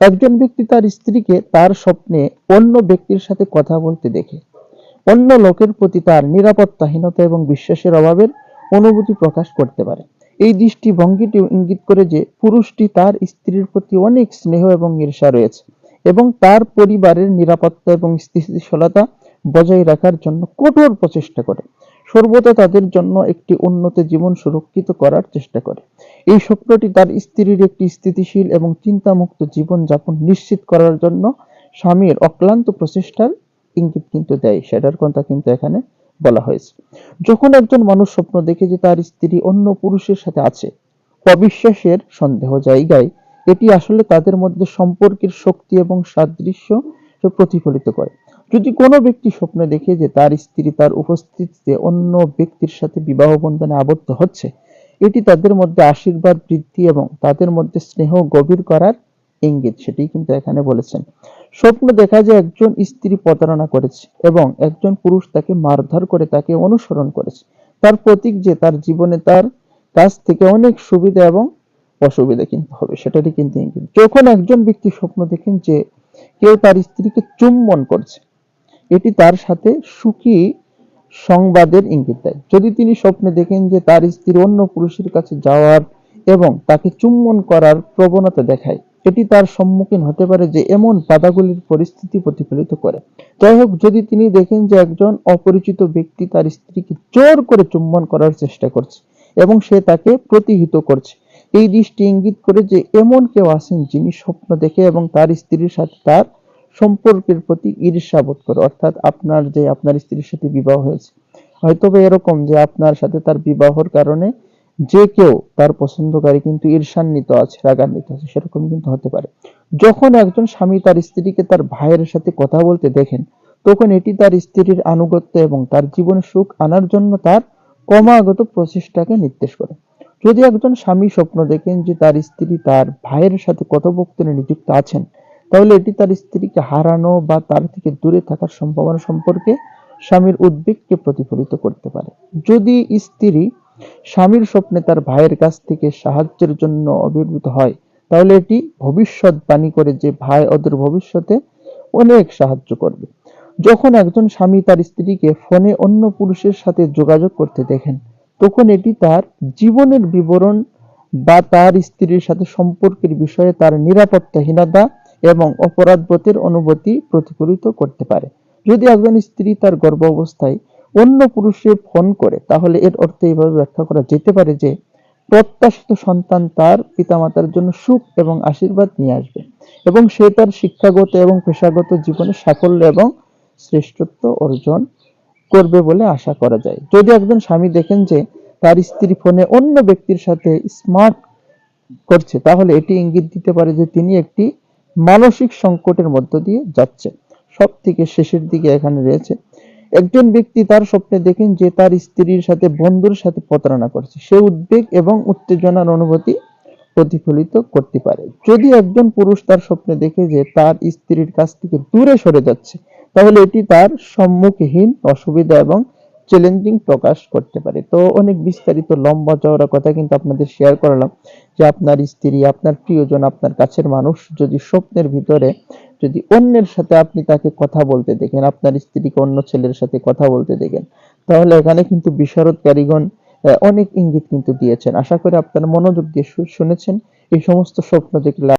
একজন ব্যক্তি তার স্ত্রীকে তার স্বপ্নে অন্য ব্যক্তির সাথে কথা বলতে দেখে। অন্য লোকের প্রতি তার নিরাপত্তাহীনতা এবং বিশ্বাসের অভাবের অনুভূতি প্রকাশ করতে পারে। এই দৃষ্টিভঙ্গিটিও ইঙ্গিত করে যে পুরুষটি তার স্ত্রীর প্রতি অনেক স্নেহ এবং ঈর্ষা রয়েছে এবং তার পরিবারের নিরাপত্তা এবং স্থিতিশীলতা বজায় রাখার জন্য কঠোর প্রচেষ্টা করে। সর্বদা তাদের জন্য একটি উন্নত জীবন সুরক্ষিত করার চেষ্টা করে। এই স্বপ্নটি তার স্ত্রীর একটি স্থিতিশীল এবং চিন্তামুক্ত জীবন যাপন নিশ্চিত করার জন্য স্বামীর অক্লান্ত প্রচেষ্টার ইঙ্গিত কিন্তু দেয়, সেটার কথা কিন্তু এখানে বলা হয়েছে। যখন একজন মানুষ স্বপ্ন দেখে যে তার স্ত্রী অন্য পুরুষের সাথে আছে, অবিশ্বাসের সন্দেহ জায়গায় এটি আসলে তাদের মধ্যে সম্পর্কের শক্তি এবং সাদৃশ্য প্রতিফলিত করে। যদি কোনো ব্যক্তি স্বপ্নে দেখে যে তার স্ত্রী তার উপস্থিতিতে অন্য ব্যক্তির সাথে বিবাহ বন্ধনে আবদ্ধ হচ্ছে, এটি তাদের মধ্যে আশীর্বাদ, বৃদ্ধি এবং তাদের মধ্যে স্নেহ গভীর করার ইঙ্গিত। সেটি কিন্তু এখানে বলেছেন, স্বপ্ন দেখা যায় একজন স্ত্রী প্রতারণা করেছে এবং একজন পুরুষ তাকে মারধর করে তাকে অনুসরণ করেছে। তার প্রতীক যে, তার জীবনে তার কাছ থেকে অনেক সুবিধা এবং অসুবিধা কিন্তু হবে, সেটারই কিন্তু ইঙ্গিত। যখন একজন ব্যক্তি স্বপ্ন দেখেন যে কেউ তার স্ত্রীকে চুম্বন করছে এটি তার সাথে সুখী সংবাদের ইঙ্গিত দেয়। যদি তিনি স্বপ্নে দেখেন যে তার স্ত্রী অন্য পুরুষের কাছে যাওয়ার এবং তাকে চুম্বন করার প্রবণতা দেখায়, এটি তার সম্মুখীন হতে পারে যে এমন বাধাগুলির পরিস্থিতি প্রতিফলিত করে। যাই হোক, যদি তিনি দেখেন যে একজন অপরিচিত ব্যক্তি তার স্ত্রীকে জোর করে চুম্বন করার চেষ্টা করছে এবং সে তাকে প্রতিহিত করছে, এই দৃষ্টি ইঙ্গিত করে যে এমন কেউ আছেন যিনি স্বপ্ন দেখে এবং তার স্ত্রীর সাথে তার সম্পর্কের প্রতি ঈর্ষা বোধ করে, অর্থাৎ আপনার যে আপনার স্ত্রীর সাথে বিবাহ হয়েছে। হয়তো বা এরকম যে আপনার সাথে তার বিবাহর কারণে যে কেউ তার পছন্দকারী কিন্তু ঈর্ষান্বিত আছে, রাগান্বিত আছে, সেরকম কিন্তু হতে পারে। যখন একজন স্বামী তার স্ত্রীকে তার ভাইয়ের সাথে কথা বলতে দেখেন, তখন এটি তার স্ত্রীর আনুগত্য এবং তার জীবনে সুখ আনার জন্য তার ক্রমাগত প্রচেষ্টাকে নির্দেশ করে। যদি একজন স্বামী স্বপ্ন দেখেন যে তার স্ত্রী তার ভাইয়ের সাথে কথোপকথনে নিযুক্ত আছেন তাহলে এটি তার স্ত্রীকে হারানো বা তার থেকে দূরে থাকার সম্ভাবনা সম্পর্কে স্বামীর উদ্বেগকে প্রতিফলিত করতে পারে। যদি স্ত্রী স্বামীর স্বপ্নে তার ভাইয়ের কাছ থেকে সাহায্যের জন্য অভিভূত হয়, তাহলে এটি ভবিষ্যৎবাণী করে যে ভাই ওদের ভবিষ্যতে অনেক সাহায্য করবে। যখন একজন স্বামী তার স্ত্রীকে ফোনে অন্য পুরুষের সাথে যোগাযোগ করতে দেখেন, তখন এটি তার জীবনের বিবরণ বা তার স্ত্রীর সাথে সম্পর্কের বিষয়ে তার নিরাপত্তাহীনতা এবং অপরাধবোধের অনুভূতি প্রতিফলিত করতে পারে। যদি একজন স্ত্রী তার গর্ভ অবস্থায় অন্য পুরুষে ফোন করে, তাহলে এর অর্থ এইভাবে ব্যাখ্যা করা যেতে পারে যে, প্রত্যাশিত সন্তান তার পিতামাতার জন্য সুখ এবং আশীর্বাদ নিয়ে আসবে এবং সে তার শিক্ষাগত এবং পেশাগত জীবনে সাফল্য এবং শ্রেষ্ঠত্ব অর্জন করবে বলে আশা করা যায়। যদি একজন স্বামী দেখেন যে তার স্ত্রী ফোনে অন্য ব্যক্তির সাথে স্মার্ট করছে, তাহলে এটি ইঙ্গিত দিতে পারে যে তিনি একটি মানসিক সংকটের মধ্য দিয়ে যাচ্ছে। সব থেকে শেষের দিকে এখানে রয়েছে, একজন ব্যক্তি তার স্বপ্নে দেখেন যে তার স্ত্রীর সাথে, বন্ধুর সাথে প্রতারণা করছে। সে উদ্বেগ এবং উত্তেজনার অনুভূতি প্রতিফলিত করতে পারে। যদি একজন পুরুষ তার স্বপ্নে দেখে যে তার স্ত্রীর কাছ থেকে দূরে সরে যাচ্ছে, তাহলে এটি তার সম্মুখহীন অসুবিধা এবং চ্যালেঞ্জিং প্রকাশ করতে পারে। তো অনেক বিস্তারিত লম্বা চওড়া কথা কিন্তু আপনাদের শেয়ার করলাম যে আপনার স্ত্রী, আপনার প্রিয়জন, আপনার কাছের মানুষ যদি স্বপ্নের ভিতরে যদি অন্যের সাথে আপনি তাকে কথা বলতে দেখেন, আপনার স্ত্রীকে অন্য ছেলের সাথে কথা বলতে দেখেন, তাহলে এখানে কিন্তু বিশারদ কারিগণ অনেক ইঙ্গিত কিন্তু দিয়েছেন। আশা করি আপনারা মনোযোগ দিয়ে শুনেছেন। এই সমস্ত স্বপ্ন দেখলে